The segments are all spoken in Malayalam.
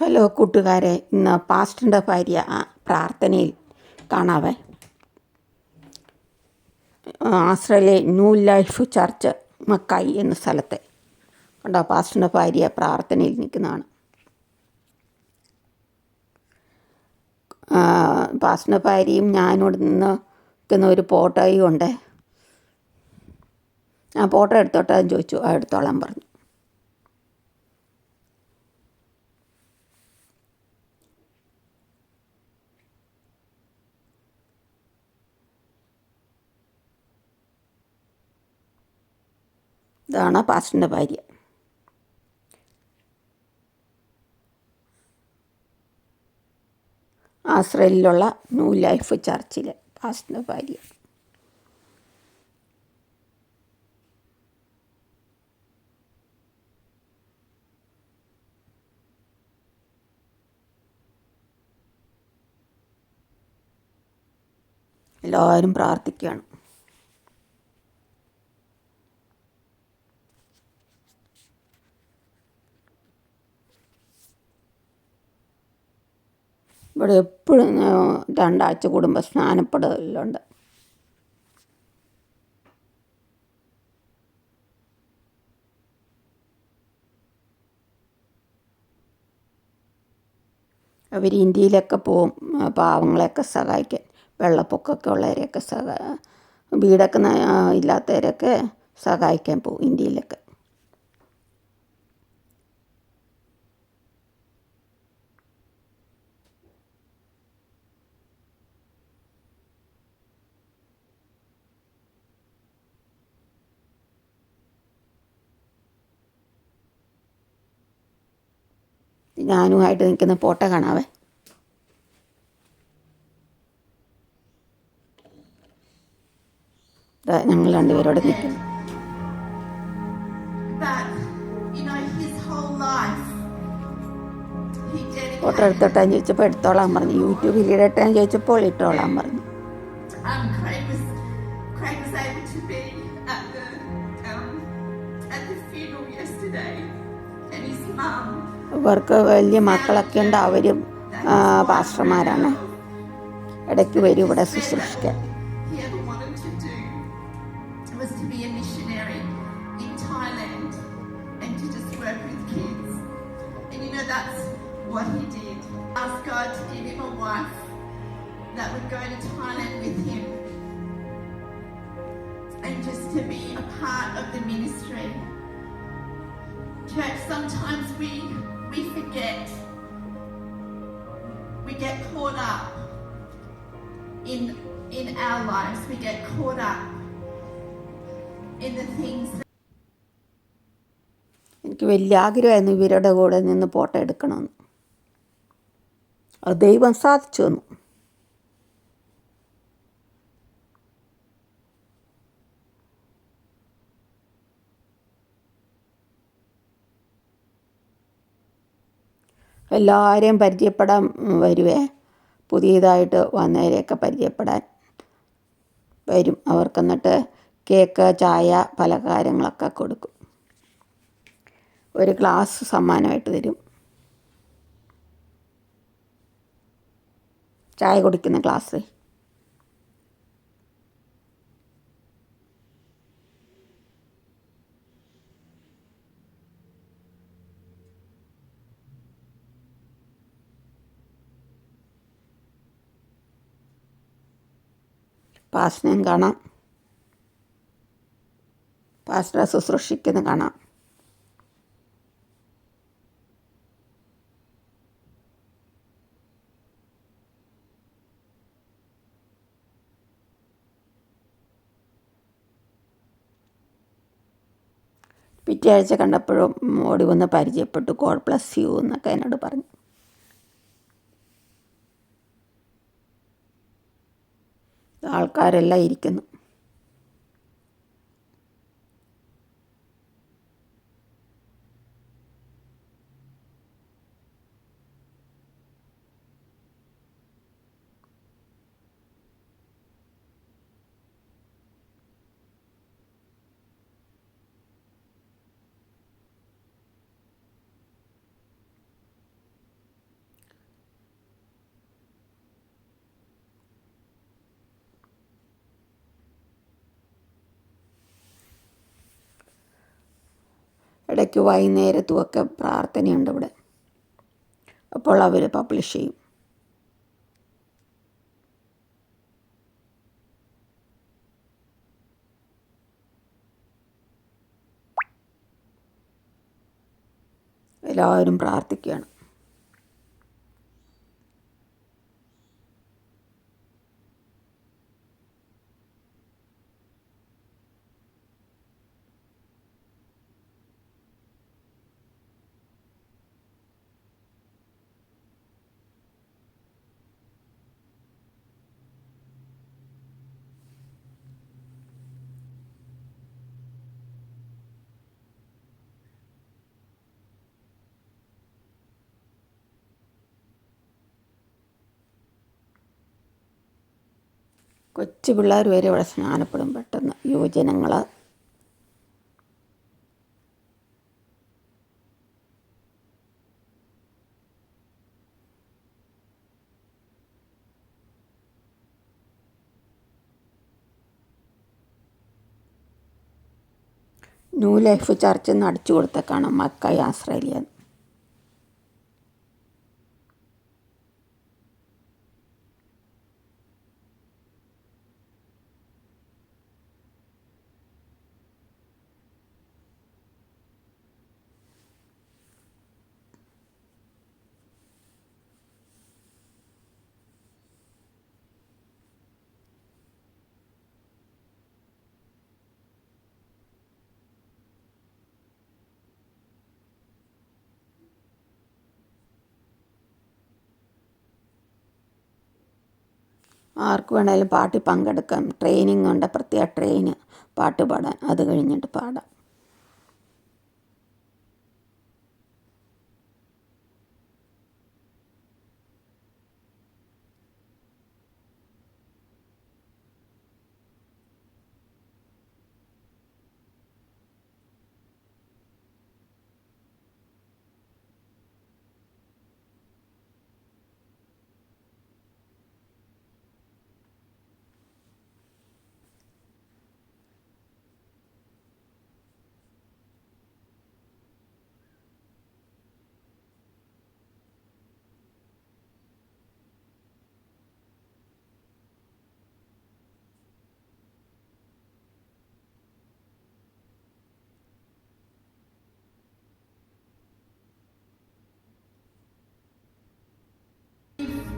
ഹലോ കൂട്ടുകാരെ ഇന്ന് പാസ്റ്ററിന്റെ ഭാര്യ പ്രാർത്ഥനയിൽ കാണാവേ. Australia New Life Church Mackay എന്ന സ്ഥലത്തെ. കണ്ടോ പാസ്റ്ററിന്റെ ഭാര്യ പ്രാർത്ഥനയിൽ നിൽക്കുന്നതാണ്. പാസ്റ്ററിന്റെ ഭാര്യയും ഞാനോട് നിന്ന് നിൽക്കുന്ന ഒരു ഫോട്ടോയും ഉണ്ട്. ആ ഫോട്ടോ എടുത്തോട്ടെ ചോദിച്ചു ആ എടുത്തോളാൻ പറഞ്ഞു. ഇതാണ് പാസ്റ്ററിന്റെ ഭാര്യ. ആസ്ട്രേലിയയിലുള്ള ന്യൂ ലൈഫ് ചർച്ചിലെ പാസ്റ്ററിന്റെ ഭാര്യ. എല്ലാവരും പ്രാർത്ഥിക്കുകയാണ്. ഇവിടെ എപ്പോഴും രണ്ടാഴ്ച കൂടുമ്പോൾ സ്നാനപ്പെടലുണ്ട്. അവർ ഇന്ത്യയിലൊക്കെ പോവും പാവങ്ങളെയൊക്കെ സഹായിക്കാൻ വെള്ളപ്പൊക്കമൊക്കെ ഉള്ളവരെയൊക്കെ സഹാ വീടൊക്കെ ഇല്ലാത്തവരൊക്കെ സഹായിക്കാൻ പോവും ഇന്ത്യയിലൊക്കെ. ഞാനുമായിട്ട് നിൽക്കുന്ന പോട്ട കാണാവേ. ഞങ്ങൾ രണ്ടുപേരോട് നിൽക്കുന്നു. ഫോട്ടോ എടുത്തോട്ടാന്ന് ചോദിച്ചപ്പോൾ എടുത്തോളാൻ പറഞ്ഞു. യൂട്യൂബിൽ ഇടട്ടെന്ന് ചോദിച്ചപ്പോൾ ഇട്ടോളാൻ പറഞ്ഞു. Yesterday. ഇവർക്ക് വലിയ മക്കളൊക്കെ ഉണ്ട് അവരും ആ, പാസ്റ്റർമാരാണ് ഇടയ്ക്ക് വരും ഇവിടെ ശുശ്രൂഷിക്കാൻ he ever wanted to do was to be a missionary in Thailand and to just work with kids. And you know, that's what he did. Asked God to give him a wife that would go to Thailand with him and just to be a part of the ministry. Church, sometimes we we forget. We get caught up in in our lives we get caught up in the things എനിക്ക് വലിയ ആഗ്രഹമായിരുന്നു ഇവരുടെ കൂടെ നിന്ന് ഫോട്ടോ എടുക്കണമെന്ന് അത് ദൈവം സാധിച്ചു തന്നു എല്ലാവരെയും പരിചയപ്പെടാൻ വരുവേ. പുതിയതായിട്ട് വന്നവരെയൊക്കെ പരിചയപ്പെടാൻ വരും. അവർക്ക് എന്നിട്ട് കേക്ക് ചായ പലഹാരങ്ങളൊക്കെ കൊടുക്കും. ഒരു ഗ്ലാസ് സമ്മാനമായിട്ട് തരും. ചായ കുടിക്കുന്ന ഗ്ലാസ്. പാസ്റ്റിനെയും കാണാം. പാസ്റ്ററെ ശുശ്രൂഷിക്കുന്ന കാണാം. പിറ്റേ ആഴ്ച കണ്ടപ്പോഴും ഓടി വന്ന് പരിചയപ്പെട്ടു. ഗോഡ് പ്ലസ് യു എന്നൊക്കെ എന്നോട് പറഞ്ഞു. ആൾക്കാരെല്ലാം ഇരിക്കുന്നു. ഇടയ്ക്ക് വൈകുന്നേരത്തുമൊക്കെ പ്രാർത്ഥനയുണ്ട് ഇവിടെ. അപ്പോൾ അവർ പബ്ലിഷ് ചെയ്യും. എല്ലാവരും പ്രാർത്ഥിക്കുകയാണ്. കൊച്ചു പിള്ളേർ വരെ ഇവിടെ സ്നാനപ്പെടും. പെട്ടെന്ന് യുവജനങ്ങൾ ന്യൂ ലൈഫ് ചർച്ച് എന്ന് അടിച്ചു കൊടുത്തേക്കാണ് മക്കായി ആസ്ട്രേലിയ ആർക്ക് വേണേലും പാട്ടിൽ പങ്കെടുക്കാം. ട്രെയിനിങ് ഉണ്ട് പ്രത്യേക ട്രെയിന് പാട്ട് പാടാൻ. അത് കഴിഞ്ഞിട്ട് പാടാം.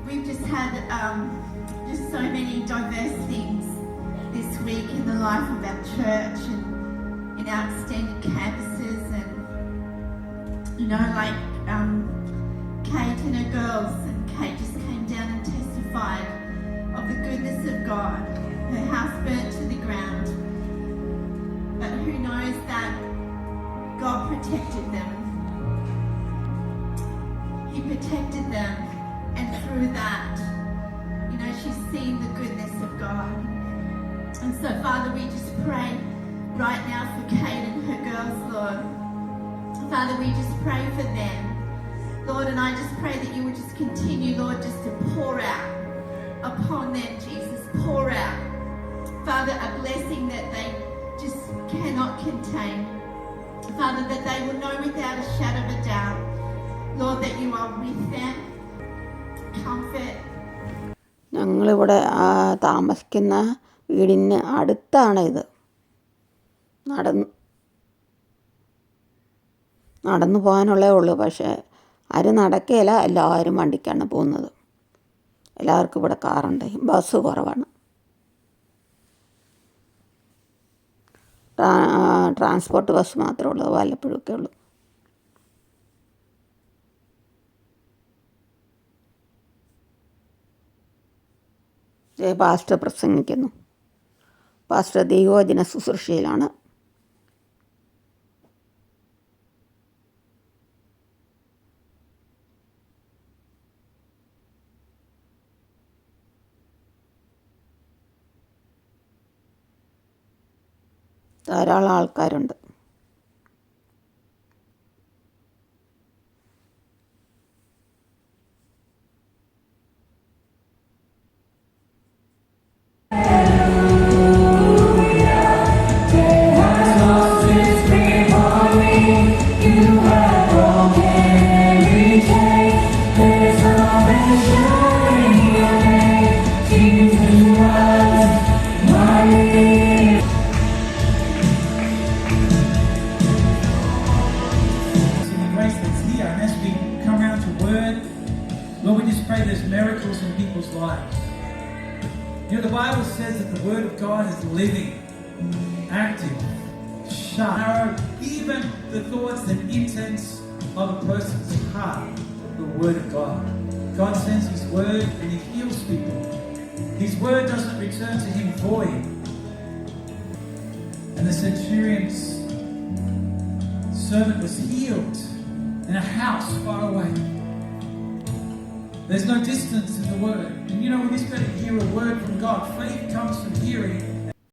We've just had um, just so many diverse things this week in the life of our church and in our extended campuses and you know like um, Kate and her girls and Kate just came down and testified of the goodness of God. Father, we just pray right now for Kate and her girls, Lord. Father, we just pray for them. Lord, and I just pray that you would just continue, Lord, just to pour out upon them, Jesus. Pour out. Father, a blessing that they just cannot contain. Father, that they will know without a shadow of a doubt, Lord, that you are with them. Comfort, ഞങ്ങളിവിടെ ആ, താമസിക്കുന്ന വീടിന് അടുത്താണ് ഇത് നടന്ന് നടന്നു പോകാനുള്ളേ ഉള്ളൂ. പക്ഷേ ആരും നടക്കുകയില്ല എല്ലാവരും വണ്ടിക്കാണ് പോകുന്നത്. എല്ലാവർക്കും ഇവിടെ കാറുണ്ട്. ബസ് കുറവാണ്. ട്രാ- ട്രാൻസ്പോർട്ട് ബസ് മാത്രമേ ഉള്ളൂ. വല്ലപ്പോഴൊക്കെ ഉള്ളൂ. ദേ പാസ്റ്റർ പ്രസംഗിക്കുന്നു. പാസ്റ്റർ ദൈവോചന ശുശ്രൂഷയിലാണ്. ധാരാളം ആൾക്കാരുണ്ട്. There's miracles in people's lives. You know, the Bible says that the word of God is living, active, sharp, even the thoughts and intents of a person's heart, the word of God. God sends his word and he heals people. His word doesn't return to him void. And the centurion's servant was healed in a house far away. There's no distance in the word. And you know, when you got to hear a word from God, faith comes from hearing,